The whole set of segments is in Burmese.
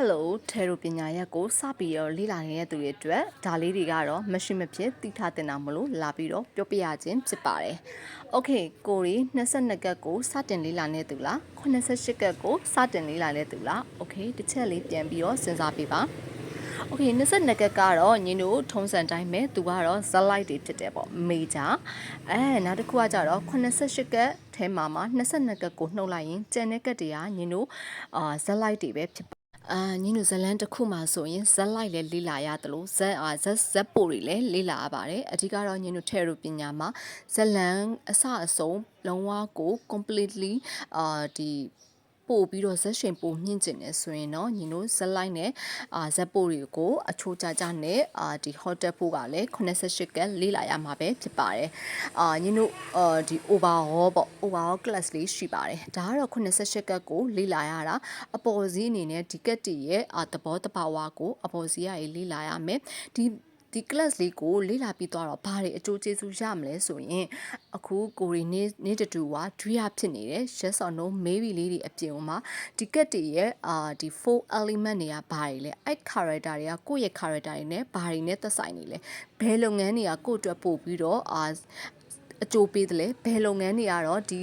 Hello ထေရပညာရပ်ကိုစပြီးတော့လေ့လာနေတဲ့သူတွေအတွက်ဒါလေးတွေကတော့မရှိမဖြစ်သိထားတင်တာမလို့လာပြီးတော့ပြောပြရခြင်းဖြစ်ပါတယ်။ Okay ကိုရီ22ကတ်ကိုစတင်လေ့လာနေသူလား88ကတ်ကိုစတင်လေ့လာနေသူလား Okay တစ်ချက်လေးပြန်ပြီးတော့စဉ်းစားပေးပါ။ Okay 22ကတ်ကတော့ညီတို့ထုံးစံတိုင်းပဲသူကတော့ဇက်လိုက်တွေဖြစ်တယ်ပေါ့မေဂျာအဲနောက်တစ်ခုကကြတော့88ကတ်ထဲမှာမှာ22ကတ်ကိုနှုတ်လိုက်ရင်ကျန်တဲ့ကတ်တွေကညီတို့အာဇက်လိုက်တွေပဲဖြစ် အာညီတို့ဇလန်တစ်ခုမှာဆိုရင်ဇက်လိုက်လည်းလေ့လာရတယ်လို့ဇက်အာဇက်ဇက်ပိုတွေလည်းလေ့လာရပါတယ်အဓိကတော့ညီတို့ထဲရပညာမှာဇလန်အစအဆုံးလုံးဝကို completely အာဒီ ပို့ပြီးတော့ဇက်ရှင်ပို့မြင့်ကျင်နေဆိုရင်တော့ညီတို့ဇက်လိုက်နဲ့အာဇက်ပို့တွေကိုအချိုးကြကြနဲ့အာဒီ hot tap ဖို့ကလည်း88ကလေးလာရမှာပဲဖြစ်ပါတယ်အာညီတို့အာဒီ overall ပေါ့ overall class လေးရှိပါတယ်ဒါကတော့88ကတ်ကိုလေးလာရတာအပေါ်စီးအနေနဲ့ဒီကတ်တီရဲ့အာသဘောတဘာဝကိုအပေါ်စီးရရေးလေးလာရမယ်ဒီ ဒီ class လေးကိုလေ့လာပြီးတော့ဘာတွေအကျိုးကျေးဇူးရမလဲဆိုရင်အခုကိုရီနေနေတတူကဒွိယဖြစ်နေတယ် yes or no maybe လေးတွေအပြင်မှာဒီကတ်တွေရဲ့အာဒီ4 element တွေကဘာတွေလဲအဲ့ character တွေကကိုယ့်ရဲ့ character တွေနဲ့ဘာတွေနဲ့သက်ဆိုင်နေလဲဘယ်လုပ်ငန်းတွေကကိုယ့်အတွက်ပို့ပြီးတော့အာအကျိုးပေးတယ်လေဘယ်လုပ်ငန်းတွေကတော့ဒီ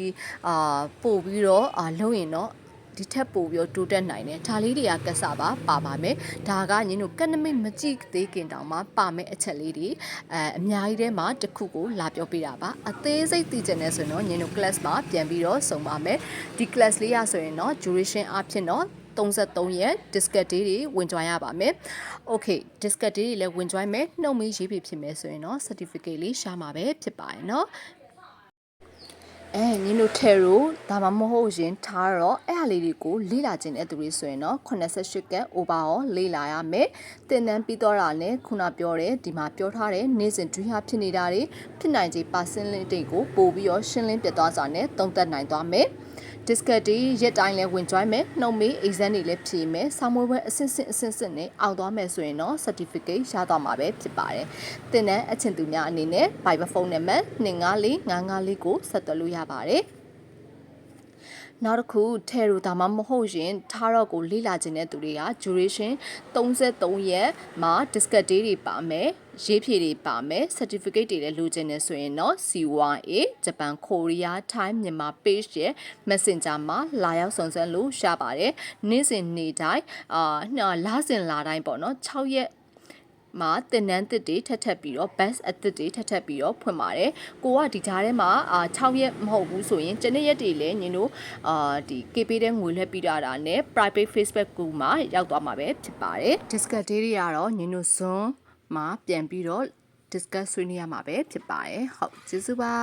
အာပို့ပြီးတော့အာလုပ်ရင်တော့ ဒီထက်ပိုပြီးတော့တိုးတက်နိုင်တယ်ဒါလေးတွေကကက်ဆာပါပါပါမယ်ဒါကညင်တို့ကနမိတ်မကြည့်သေးခင်တောင်မှပါမယ်အချက်လေးတွေအဲအများကြီးထဲမှာတစ်ခုကိုလာပြောပြတာပါအသေးစိတ်သိချင်တယ်ဆိုရင်တော့ညင်တို့ class မှာပြန်ပြီးတော့စုံပါမယ်ဒီ class လေးရဆိုရင်တော့ duration အဖြစ်တော့33ရက် discard day တွေဝင်ကြွားရပါမယ်။ Okay discard day တွေလည်းဝင်ကြွားမယ်နှုတ်မေးရေးပြဖြစ်မယ်ဆိုရင်တော့ certificate လေးရှာမှာပဲဖြစ်ပါတယ် အဲနင်တို့ tarot ဒါမှမဟုတ်ရင် tarot အဲ့ဟာလေးတွေကိုလေ့လာခြင်းတဲ့သူတွေဆိုရင်တော့88ကက် over ရောလေ့လာရမယ်သင်တန်းပြီးတော့တာလည်းခုနပြောတဲ့ဒီမှာပြောထားတဲ့နေ့စဉ်ဒွိဟာဖြစ်နေတာတွေဖြစ်နိုင်ခြေ percentage တွေကိုပို့ပြီးတော့ရှင်းလင်းပြသွားစွာနဲ့သုံးသပ်နိုင်သွားမယ် discard တွေရက်တိုင်းလဲဝင်ကြွိုင်းမယ်နှုတ်မေး exam တွေလည်းဖြေမယ်ဆောင်းမွေးပွဲအဆင့်ဆင့်အဆင့်ဆင့်နဲ့အောက်သွားမယ်ဆိုရင်တော့ certificate ရသွားမှာပဲဖြစ်ပါတယ်သင်တန်းအချင်းသူများအနေနဲ့ Viber ဖုန်းနံပါတ်254 954ကိုဆက်သွယ်လို့ရပါတယ် နောက်တစ်ခုထဲရူဒါမှမဟုတ်ရင်ထားတော့ကိုလေ့လာခြင်းတဲ့သူတွေက duration 33ရက်မှာ discard day တွေပါမယ်ရေးဖြည့်တွေပါမယ် certificate တွေလည်းလိုချင်နေဆိုရင်တော့ CYA ဂျပန် Korea Thai မြန်မာ page ရဲ့ Messenger မှာလာရောက်ဆောင်စမ်းလို့ရပါတယ်နေ့စဉ်နေ့တိုင်းအာလစဉ်လာတိုင်းပေါ့နော်6ရက် မှာတင်နန်းတစ်တွေထက်ထက်ပြီးတော့ best အသစ်တွေထက်ထက်ပြီးတော့ဖွင့်ပါတယ်ကိုကဒီကြားထဲမှာအာ6ရက်မဟုတ်ဘူးဆိုရင်ကျနေ့ရက်တွေလည်းညီတို့အာဒီ KP တဲ့ငွေလှည့်ပြီးတာနဲ့ private Facebook ကူမှာရောက်သွားမှာပဲဖြစ်ပါတယ် discount တွေကတော့ညီတို့ Zoom မှာပြန်ပြီးတော့ discuss ဆွေးနွေးရမှာပဲဖြစ်ပါတယ်ဟုတ်ကျေးဇူးပါ